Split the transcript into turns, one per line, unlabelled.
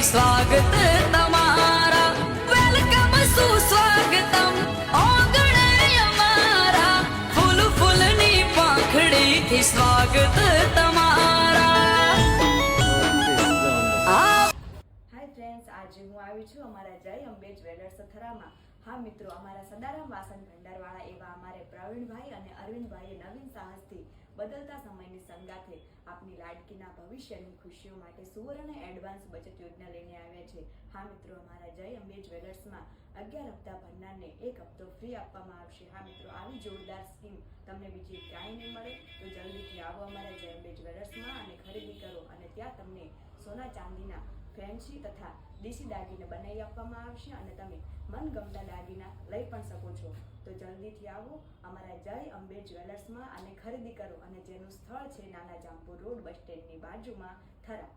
સ્વાગત તમારા વેલકમ સુસ્વાગતમ ઓગણે અમારા ફૂલ ફૂલની પાંખડીથી સ્વાગત તમારા
હાય ફ્રેન્ડ્સ આજે હું આવી છું અમારા જય અંબે જ્વેલર્સ થરામાં હા મિત્રો, અમારા સદારામ વાસણ ભંડારવાળા એવા અમારે પ્રવીણભાઈ અને અરવિંદભાઈએ નવીન સાહસથી બદલતા સમયની સંગાથે આપની લાડકીના ભવિષ્યની ખુશીઓ માટે સુવર્ણ એડવાન્સ બચત યોજના લઈને આવ્યા છે. હા મિત્રો, અમારા જય અંબે જ્વેલર્સમાં અગિયાર હપ્તા ભરનારને એક હપ્તો ફ્રી આપવામાં આવશે. હા મિત્રો, આવી જોરદાર સ્કીમ તમને બીજી ક્યાંય નહીં મળે તો જલ્દીથી આવો અમારા જય અંબે જ્વેલર્સમાં અને ખરીદી કરો અને ત્યાં તમને સોના ચાંદીના ફેન્સી તથા દેશી દાગીને બનાવી આપવામાં આવશે અને તમે મનગમતા દાગીના લઈ પણ શકો છો. તો જલ્દીથી આવો, અમારા જય અંબે જ્વેલર્સમાં અને ખરીદી કરો અને જેનું સ્થળ છે નાના જામપુર રોડ બસ સ્ટેન્ડની બાજુમાં થરા.